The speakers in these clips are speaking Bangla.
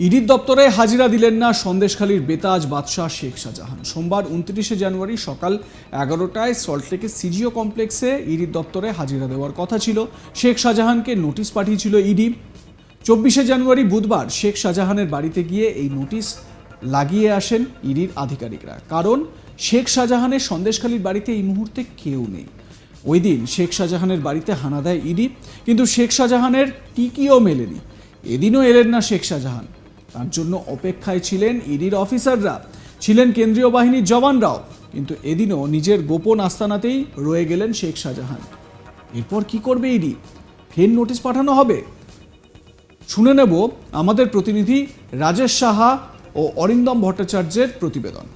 ইডির দপ্তরে হাজিরা দিলেন না সন্দেশখালীর বেতাজ বাদশাহ শেখ শাহজাহান। সোমবার উনত্রিশে জানুয়ারি সকাল এগারোটায় সল্টলেকের সিজিও কমপ্লেক্সে ইডির দপ্তরে হাজিরা দেওয়ার কথা ছিল। শেখ শাহজাহানকে নোটিশ পাঠিয়েছিল ইডি। চব্বিশে জানুয়ারি বুধবার শেখ শাহজাহানের বাড়িতে গিয়ে এই নোটিশ লাগিয়ে আসেন ইডির আধিকারিকরা। কারণ, শেখ শাহজাহানের সন্দেশখালীর বাড়িতে এই মুহূর্তে কেউ নেই। ওই দিন শেখ শাহজাহানের বাড়িতে হানা দেয় ইডি, কিন্তু শেখ শাহজাহানের টিকিও মেলেনি। এদিনও এলেন না শেখ শাহজাহান। তার জন্য অপেক্ষায় ছিলেন ইডির অফিসাররা। ছিলেন কেন্দ্রীয় বাহিনীর জওয়ানরাও, কিন্তু এদিনও নিজের গোপন আস্তানাতেই রয়ে গেলেন শেখ শাহজাহান। এরপর কি করবে ইডি? ফের নোটিশ পাঠানো হবে? শুনে নেব আমাদের প্রতিনিধি রাজেশ সাহা ও অরিন্দম ভট্টাচার্যের প্রতিবেদন।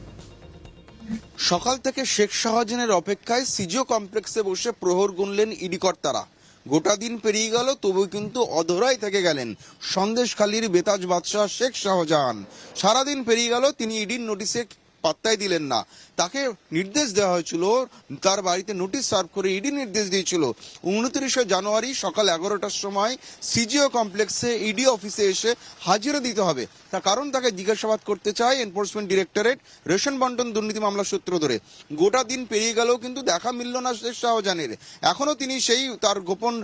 সকাল থেকে শেখ শাহজাহানের অপেক্ষায় সিজিও কমপ্লেক্সে বসে প্রহর গুনলেন ইডি কর্তারা। গোটা দিন পেরিয়ে গেল, তবু কিন্তু অধরাই থেকে গেলেন। সন্দেশখালীর বেতাজ বাদশাহ শেখ শাহজাহান। সারাদিন পেরিয়ে গেল, তিনি ইডির নোটিশে পাত্তাই দিলেন না। তাকে নির্দেশ দেওয়া হয়েছিল, তার বাড়িতে নোটিশ সার্ভ করে ইডি নির্দেশ দিয়েছিল। উনত্রিশে জানুয়ারি সকাল এগারোটার সময় সিজিও কমপ্লেক্সে ইডি অফিসে এসে হাজিরা দিতে হবে। তার কারণ তাকে জিজ্ঞাসাবাদ করতে চায় এনফোর্সমেন্ট ডিরেক্টরেট রেশন বন্টন দুর্নীতি মামলা সূত্র ধরে। গোটা দিন পেরিয়ে গেলেও কিন্তু দেখা মিলল না শেখ শাহজাহানের। এখনও তিনি সেই তার গোপন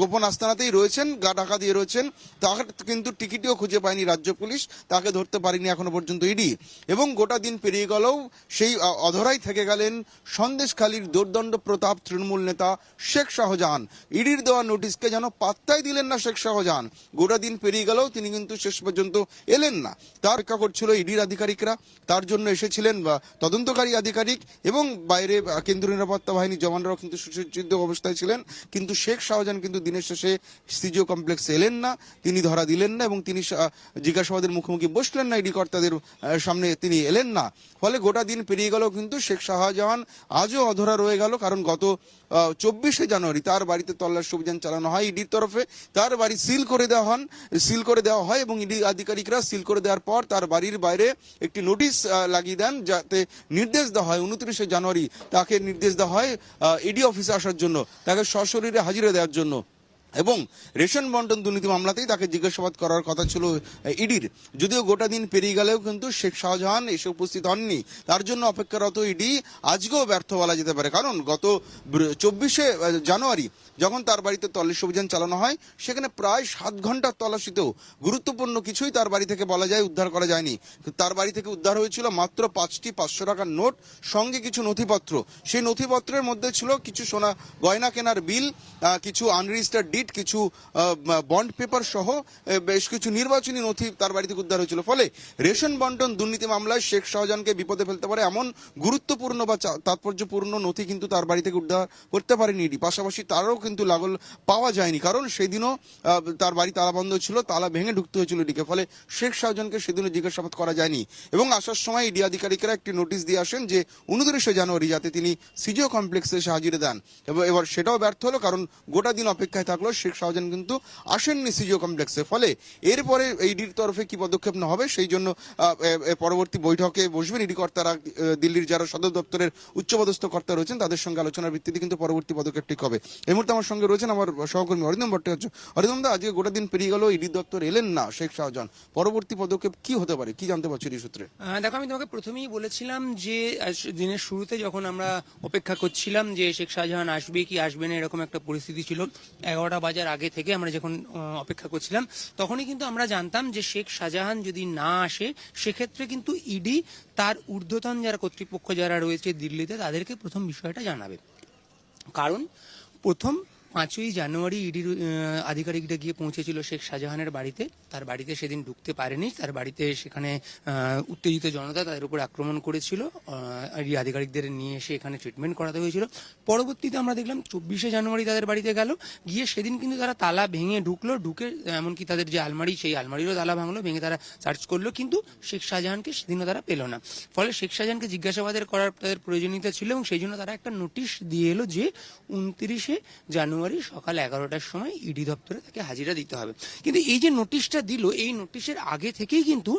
গোপন আস্তানাতেই রয়েছেন, গা ঢাকা দিয়ে রয়েছেন। তাকে কিন্তু টিকিটিও খুঁজে পায়নি রাজ্য পুলিশ, তাকে ধরতে পারেনি এখনও পর্যন্ত ইডি। এবং গোটা দিন পেরিয়ে গেলেও সেই অধরাই থেকে গেলেন সন্দেশখালীর দোর্দণ্ড প্রতাপ তৃণমূল নেতা শেখ শাহজাহান। ইডির দেওয়া নোটিশকে যেন পাত্তাই দিলেন না শেখ শাহজাহান। গোটা দিন পেরিয়ে গেলেও তিনি কিন্তু শেষ পর্যন্ত এলেন না। তার অপেক্ষা করছিল ইডির আধিকারিকরা। তার জন্য এসেছিলেন তদন্তকারী আধিকারিক এবং বাইরে কেন্দ্রীয় নিরাপত্তা বাহিনী জওয়ানরাও কিন্তু সুসজ্জিত অবস্থায় ছিলেন। কিন্তু শেখ শাহজাহান কিন্তু দিনের শেষে সিজিও কমপ্লেক্সে এলেন না। তিনি ধরা দিলেন না এবং তিনি জিজ্ঞাসাবাদের মুখোমুখি বসলেন না। ইডি কর্তাদের সামনে তিনি এলেন না। ফলে গোটা দিন পেরিয়ে গেল কিন্তু শেখ শাহজাহান আজও অধরা রয়ে গেল, কারণ গত চব্বিশে জানুয়ারি তার বাড়িতে তল্লাশ অভিযান চালানো হয় ইডির তরফে। তার বাড়ি সিল করে দেওয়া হন, সিল করে দেওয়া হয় এবং ইডি আধিকারিকরা সিল করে দেওয়ার পর তার বাড়ির বাইরে একটি নোটিশ লাগিয়ে দেন যাতে নির্দেশ দেওয়া হয় উনত্রিশে জানুয়ারি তাকে নির্দেশ দেওয়া হয় ইডি অফিসে আসার জন্য, তাকে সশরীরে হাজিরা দেওয়ার জন্য। এবং রেশন বন্টন দুর্নীতি মামলাতেই তাকে জিজ্ঞাসাবাদ করার কথা ছিল ইডির। যদিও গোটা দিন পেরিয়ে গেলেও কিন্তু শেখ শাহজাহান এসে উপস্থিত হননি। তার জন্য অপেক্ষারত ইডি আজকেও ব্যর্থ বলা যেতে পারে। কারণ গত চব্বিশে জানুয়ারি যখন তার বাড়িতে তল্লাশ অভিযান চালানো হয়, সেখানে প্রায় সাত ঘণ্টার তল্লাশিতেও গুরুত্বপূর্ণ কিছুই তার বাড়ি থেকে বলা যায়, উদ্ধার করা যায়নি। তার বাড়ি থেকে উদ্ধার হয়েছিল মাত্র পাঁচটি পাঁচশো টাকার নোট, সঙ্গে কিছু নথিপত্র। সেই নথিপত্রের মধ্যে ছিল কিছু সোনা গয়না কেনার বিল কিছু আনরেজিস্টার্ড ডিট কিছু বন্ড পেপার সহ বেশ কিছু নির্বাচনী নথি তার বাড়ি থেকে উদ্ধার হয়েছিল। ফলে রেশন বন্টন, দুর্নীতি মামলায় শেখ শাহজাহানকে বিপদে ফেলতে পারে এমন গুরুত্বপূর্ণ বা তাৎপর্যপূর্ণ নথি কিন্তু তার বাড়ি থেকে উদ্ধার করতে পারেনি ইডি। পাশাপাশি তারও কিন্তু লাগল পাওয়া যায়নি, কারণ সেদিনও তার বাড়ি তালা বন্ধ ছিল, তালা ভেঙে ঢুকতে হয়েছিল ইডিকে, ফলে শেখ শাহজাহানকে সেদিনও জিজ্ঞাসাবাদ করা যায়নি। এবং আসার সময় ইডি আধিকারিকরা একটি নোটিশ দিয়ে আসেন যে, উনত্রিশে জানুয়ারি যাতে তিনি সিজিও কমপ্লেক্সে এসে হাজিরে দেন। এবং, এবার সেটাও ব্যর্থ হলো, কারণ গোটা দিন অপেক্ষায় থাকল শেখ শাহজাহান কিন্তু আসেননি সিজিও কমপ্লেক্সে। ফলে এরপরে ইডির তরফে কি পদক্ষেপ না হবে, সেই জন্য পরবর্তী বৈঠকে বসবেন ইডি কর্তারা দিল্লির যারা সদর দপ্তরের উচ্চপদস্থ কর্তা রয়েছেন, তাদের সঙ্গে আলোচনার ভিত্তিতে কিন্তু পরবর্তী পদক্ষেপ ঠিক হবে। এই মুহূর্তে আমার সঙ্গে রয়েছেন আমার সহকর্মী অরিন্দম ভট্টাচার্য। অরিন্দম দা, আজকে গোটা দিন পেরিয়ে গেল, ইডি দপ্তর এলেন না শেখ শাহজাহান। পরবর্তী পদক্ষেপ কি হতে পারে, কি জানতে পারছি সূত্রে? দেখো, আমি তোমাকে প্রথমেই বলেছিলাম যে দিনের শুরুতে যখন আমরা অপেক্ষা করছিলাম যে শেখ শাহজাহান আসবে কি আসবে না, এরকম একটা পরিস্থিতি ছিল। এগারোটা বাজার আগে থেকে আমরা যখন অপেক্ষা করছিলাম, তখনই কিন্তু আমরা জানতাম যে শেখ শাহজাহান যদি না আসে, সেক্ষেত্রে কিন্তু ইডি তার ঊর্ধ্বতন যারা কর্তৃপক্ষ যারা রয়েছে দিল্লিতে, তাদেরকে প্রথম বিষয়টা জানাবে। কারণ প্রথম পাঁচই জানুয়ারি ইডির আধিকারিকরা গিয়ে পৌঁছেছিল শেখ শাহজাহানের বাড়িতে। তার বাড়িতে সেদিন ঢুকতে পারেনি। তার বাড়িতে সেখানে উত্তেজিত জনতা তাদের উপর আক্রমণ করেছিল। ইডি আধিকারিকদের নিয়ে এসে এখানে ট্রিটমেন্ট করাতে হয়েছিল। পরবর্তীতে আমরা দেখলাম চব্বিশে জানুয়ারি তাদের বাড়িতে গেল। গিয়ে সেদিন কিন্তু তারা তালা ভেঙে ঢুকলো। ঢুকে এমনকি তাদের যে আলমারি, সেই আলমারিরও তালা ভাঙলো, ভেঙে তারা সার্চ করল। কিন্তু শেখ শাহজাহানকে সেদিনও তারা পেল না। ফলে শেখ শাহজাহানকে জিজ্ঞাসাবাদের করার তাদের প্রয়োজনীয়তা ছিল এবং সেই জন্য তারা একটা নোটিশ দিয়ে এলো যে উনত্রিশে জানুয়ারি জানুয়ারি সকাল এগারোটার সময় ইডি দপ্তরে তাকে হাজিরা দিতে হবে। কিন্তু এই যে নোটিশটা দিল, এই নোটিশের আগে থেকেই কিন্তু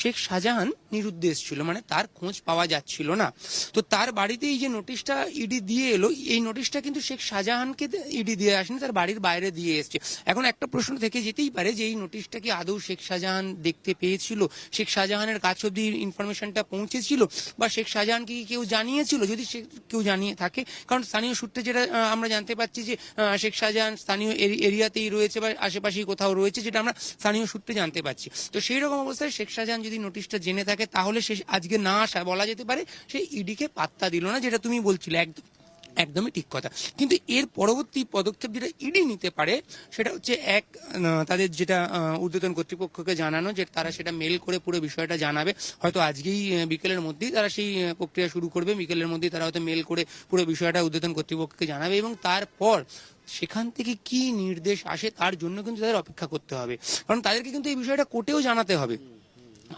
শেখ শাহজাহান নিরুদ্দেশ ছিল মানে তার খোঁজ পাওয়া যাচ্ছিল না। তো তার বাড়িতে এই যে নোটিশটা ইডি দিয়ে এলো, এই নোটিশটা কিন্তু শেখ শাহজাহানকে ইডি দিয়ে আসেনি, তার বাড়ির বাইরে দিয়ে এসছে। এখন একটা প্রশ্ন থেকে যেতেই পারে যে এই নোটিশটা কি আদৌ শেখ শাহজাহান দেখতে পেয়েছিল? শেখ শাহজাহানের কাছ অব্দি ইনফরমেশনটা পৌঁছেছিল? বা শেখ শাহজাহানকে কি কেউ জানিয়েছিল? যদি সে কেউ জানিয়ে থাকে, কারণ স্থানীয় সূত্রে যেটা আমরা জানতে পারছি যে শেখ শাহজাহান স্থানীয় এরিয়াতেই রয়েছে বা আশেপাশেই কোথাও রয়েছে, যেটা আমরা স্থানীয় সূত্রে জানতে পারছি। তো সেই রকম অবস্থায় শেখ শাহজাহান যদি নোটিশটা জেনে থাকে, তাহলে সে আজকে না আসা, বলা যেতে পারে, সে ইডিকে পাত্তা দিল না, যেটা তুমি বলছিলে, একদম। একদমই ঠিক কথা। কিন্তু এর পরবর্তী পদক্ষেপ যেটা ইডি নিতে পারে, সেটা হচ্ছে এক তাদের যেটা ঊর্ধ্বতন কর্তৃপক্ষকে জানানো যে তারা সেটা মেল করে পুরো বিষয়টা জানাবে। হয়তো আজকেই বিকেলের মধ্যেই তারা সেই প্রক্রিয়া শুরু করবে। বিকেলের মধ্যেই তারা হয়তো মেল করে পুরো বিষয়টা ঊর্ধ্বতন কর্তৃপক্ষকে জানাবে এবং তারপর সেখান থেকে কি নির্দেশ আসে তার জন্য কিন্তু তাদের অপেক্ষা করতে হবে। কারণ তাদেরকে কিন্তু এই বিষয়টা কোর্টেও জানাতে হবে।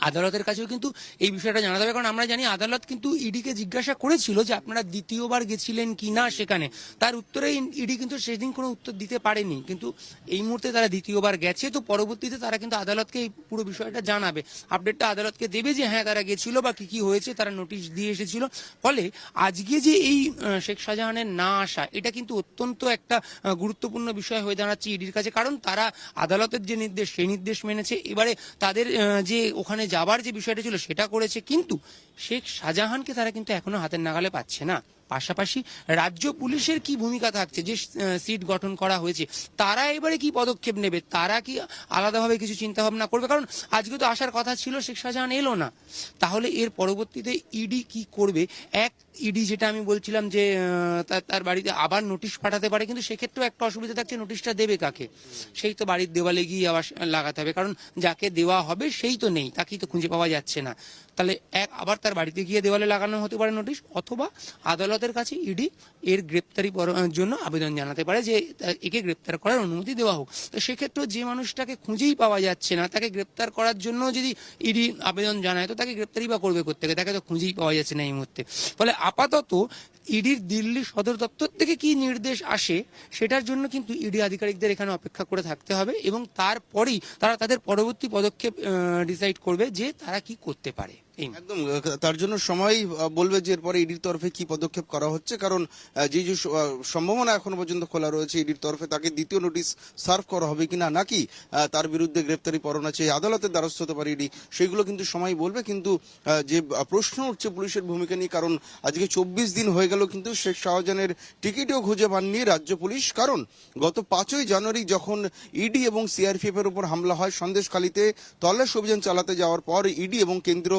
আদালতের কাছেও কিন্তু এই বিষয়টা জানাতে হবে কারণ আমরা জানি আদালত কিন্তু ইডিকে জিজ্ঞাসা করেছিল যে আপনারা দ্বিতীয়বার গেছিলেন কি না সেখানে। তার উত্তরে ইডি কিন্তু সেদিন কোনো উত্তর দিতে পারেনি। কিন্তু এই মুহূর্তে তারা দ্বিতীয়বার গেছে। তো পরবর্তীতে তারা কিন্তু আদালতকে এই পুরো বিষয়টা জানাবে। আপডেটটা আদালতকে দেবে যে হ্যাঁ তারা গেছিল বা কি কি হয়েছে, তারা নোটিশ দিয়ে এসেছিল। ফলে আজকে যে এই শেখ শাহজাহানের না আসা, এটা কিন্তু অত্যন্ত একটা গুরুত্বপূর্ণ বিষয় হয়ে দাঁড়াচ্ছে ইডির কাছে। কারণ তারা আদালতের যে নির্দেশ, সেই নির্দেশ মেনেছে। এবারে তাদের যে ওখানে যাবার যে বিষয়টা ছিল সেটা করেছে, কিন্তু শেখ শাহজাহানকে তারা কিন্তু এখনও হাতের নাগালে পাচ্ছে না। পাশাপাশি রাজ্য পুলিশের কি ভূমিকা থাকছে? যে সিট গঠন করা হয়েছে, তারা এবারে কি পদক্ষেপ নেবে? তারা কি আলাদাভাবে কিছু চিন্তা ভাবনা করবে? কারণ আজকে তো আসার কথা ছিল, শেখ শাহজাহান এলো না। তাহলে এর পরবর্তীতে ইডি কি করবে? এক ইডি যেটা আমি বলছিলাম যে তার- বাড়িতে আবার নোটিশ পাঠাতে পারে, কিন্তু সেক্ষেত্রেও একটা অসুবিধা থাকছে, নোটিশটা দেবে কাকে? সেই তো বাড়ির দেওয়ালে গিয়ে আবার লাগাতে হবে, কারণ যাকে দেওয়া হবে সেই তো নেই, তাকেই তো খুঁজে পাওয়া যাচ্ছে না। তাহলে এক, আবার তার বাড়িতে গিয়ে দেওয়ালে লাগানো হতে পারে নোটিশ, অথবা আদালতের কাছে ইডি এর গ্রেপ্তারি জন্য আবেদন জানাতে পারে যে একে গ্রেপ্তার করার অনুমতি দেওয়া হোক। তো সেক্ষেত্রে যে মানুষটাকে খুঁজেই পাওয়া যাচ্ছে না, তাকে গ্রেপ্তার করার জন্য যদি ইডি আবেদন জানায়, তো তাকে গ্রেপ্তারি বা করবে করতে তাকে তো খুঁজেই পাওয়া যাচ্ছে না এই মুহূর্তে। ফলে আপাতত ইডির দিল্লি সদর দপ্তর থেকে কি নির্দেশ আসে সেটার জন্য কিন্তু ইডি আধিকারিকদের এখানে অপেক্ষা করে থাকতে হবে এবং তারপরেই তারা তাদের পরবর্তী পদক্ষেপ ডিসাইড করবে যে তারা কি করতে পারে। একদম তার জন্য সময় বলবে যে এরপরে ইডির তরফে কি পদক্ষেপ করা হচ্ছে, কারণ যে যে সম্ভাবনা এখনও পর্যন্ত খোলা রয়েছে ইডির তরফে, তাকে দ্বিতীয় নোটিশ সার্ভ করা হবে কিনা, নাকি তার বিরুদ্ধে গ্রেপ্তারি পরোয়ানা চেয়ে আদালতের দ্বারস্থ হতে পারে ইডি, সেগুলো কিন্তু সময় বলবে, কিন্তু যে প্রশ্ন উঠছে পুলিশের ভূমিকা নিয়ে, কারণ আজকে চব্বিশ দিন হয়ে গেল কিন্তু শেখ শাহজাহানের টিকিটও খুঁজে পাননি রাজ্য পুলিশ। কারণ গত পাঁচই জানুয়ারি যখন ইডি এবং সিআরপিএফ এর উপর হামলা হয় সন্দেশখালীতে, তল্লাশ অভিযান চালাতে যাওয়ার পর ইডি এবং কেন্দ্র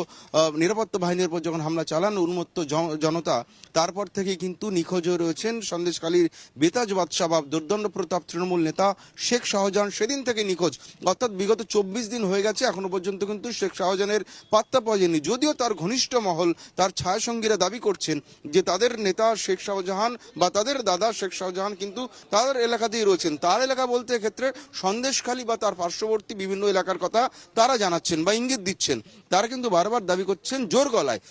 নিরাপত্তা বাহিনীর উপর যখন হামলা চালান, উন্মত্ত জনতা, তারপর থেকে কিন্তু নিখোঁজ রয়েছেন সন্দেশখালীর বেতাজ বাদশাহ বা দুর্দণ্ড প্রতাপ তৃণমূল নেতা শেখ শাহজাহান। সেদিন থেকে নিখোঁজ। অর্থাৎ বিগত চব্বিশ দিন হয়ে গেছে, এখনও পর্যন্ত কিন্তু শেখ শাহজাহানের পাত্তা পাওয়া যায়নি। যদিও তার ঘনিষ্ঠ মহল, তার ছায়াসঙ্গীরা দাবি করছেন যে তাদের নেতা শেখ শাহজাহান বা তাদের দাদা শেখ শাহজাহান কিন্তু তাদের এলাকাতেই রয়েছেন। তার এলাকা বলতে ক্ষেত্রে সন্দেশখালী বা তার পার্শ্ববর্তী বিভিন্ন এলাকার কথা তারা জানাচ্ছেন বা ইঙ্গিত দিচ্ছেন। তারা কিন্তু বারবার দাবি করছেন জোর গলায়।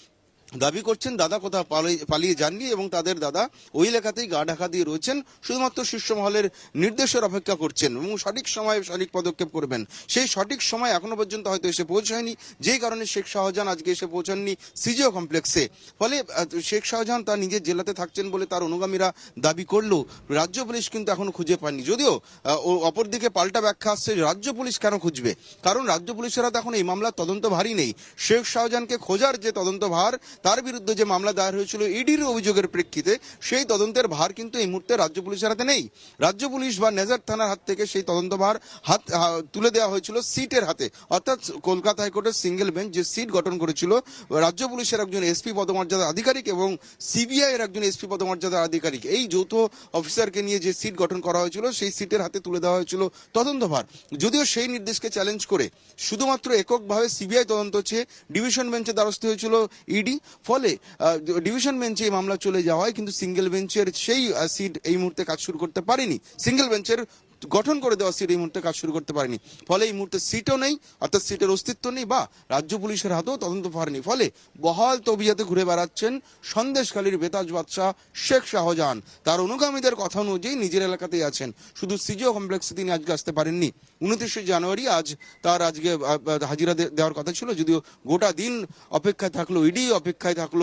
দাবি করছেন, দাদা কোথাও পালিয়ে- যাননি এবং তাদের দাদা ওই এলাকাতেই গা ঢাকা দিয়ে রয়েছেন। শুধুমাত্র শীর্ষ মহলের নির্দেশের অপেক্ষা করছেন এবং সঠিক সময়ে সঠিক পদক্ষেপ করবেন। সেই সঠিক সময় এখনও পর্যন্ত হয়তো এসে পৌঁছায়নি। যেই কারণে শেখ শাহজাহান আজকে এসে পৌঁছাননি সিজিও কমপ্লেক্সে। ফলে শেখ শাহজাহান তার নিজের জেলাতে থাকছেন বলে তার অনুগামীরা দাবি করলেও রাজ্য পুলিশ কিন্তু এখনও খুঁজে পায়নি। যদিও অপরদিকে পাল্টা ব্যাখ্যা আসছে, রাজ্য পুলিশ কেন খুঁজবে? কারণ রাজ্য পুলিশেরা তো এখন এই মামলার তদন্ত ভারই নেই। শেখ শাহজাহানকে খোঁজার যে তদন্ত ভার তার বিরুদ্ধে যে মামলা দায়ের হয়েছিল ইডির অভিযোগের প্রেক্ষিতে, সেই তদন্তের ভার কিন্তু এই মুহূর্তে রাজ্য পুলিশের হাতে নেই। রাজ্য পুলিশ বা নেজার থানার হাত থেকে সেই তদন্ত ভার হাত তুলে দেওয়া হয়েছিল সিটের হাতে। অর্থাৎ কলকাতা হাইকোর্টের সিঙ্গেল বেঞ্চ যে সিট গঠন করেছিল, রাজ্য পুলিশের একজন এসপি পদমর্যাদা আধিকারিক এবং সিবিআই এর একজন এসপি পদমর্যাদা আধিকারিক। এই যৌথ অফিসারকে নিয়ে যে সিট গঠন করা হয়েছিল, সেই সিটের হাতে তুলে দেওয়া হয়েছিল তদন্তভার যদিও সেই নির্দেশকে চ্যালেঞ্জ করে শুধুমাত্র এককভাবে সিবিআই তদন্ত চেয়ে ডিভিশন বেঞ্চে দ্বারস্থ হয়েছিল ইডি ফলে ডিভিশন বেঞ্চে এই মামলা চলে যাওয়ায় কিন্তু সিঙ্গেল বেঞ্চের সেই সিট এই মুহূর্তে কাজ শুরু করতে পারেনি। সিঙ্গেল বেঞ্চের গঠন করে দেওয়া সিট এই মুহূর্তে কাজ শুরু করতে পারেনি। ফলে এই মুহূর্তে সিটও নেই, অর্থাৎ সিটের অস্তিত্ব নেই বা রাজ্য পুলিশের হাতেও তদন্ত পারেনি। ফলে বহাল তবিয়াতে ঘুরে বেড়াচ্ছেন সন্দেশখালীর বেতাজ বাদশাহ শেখ শাহজাহান। তার অনুগামীদের কথা অনুযায়ী নিজের এলাকাতেই আছেন। শুধু সিজিও কমপ্লেক্সে তিনি আজকে আসতে পারেননি। উনত্রিশে জানুয়ারি আজ তার আজকে হাজিরা দেওয়ার কথা ছিল। যদিও গোটা দিন অপেক্ষায় থাকল ইডি, অপেক্ষায় থাকল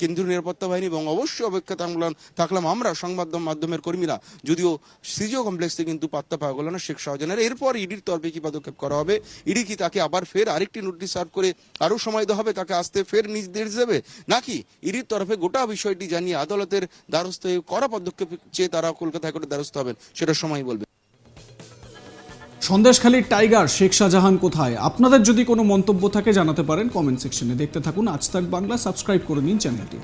কেন্দ্রীয় নিরাপত্তা বাহিনী এবং অবশ্যই অপেক্ষা থাকলাম থাকলাম আমরা সংবাদ মাধ্যমের কর্মীরা। যদিও সিজিও কমপ্লেক্সে কিন্তু পাত্তা পাওয়া গেল না শেখ শাহজাহানের। এরপর ইডির তরফে কি পদক্ষেপ করা হবে? ইডি কি তাকে আবার ফের আরেকটি নোটিশ সার্ভ করে আরও সময় দেওয়া হবে, তাকে আসতে ফের নির্দেশ দেবে নাকি ইডির তরফে গোটা বিষয়টি জানিয়ে আদালতের দ্বারস্থ কড়া পদক্ষেপ চেয়ে তারা কলকাতা হাইকোর্টের দ্বারস্থ হবেন? সেটা সময় বলবে। সন্দেশখালীর টাইগার শেখ শাহজাহান কোথায়? আপনাদের যদি কোনো মন্তব্য থাকে জানাতে পারেন, কমেন্ট সেকশনে দেখতে থাকুন। আজ তাক বাংলা, সাবস্ক্রাইব করে নিন চ্যানেলটি।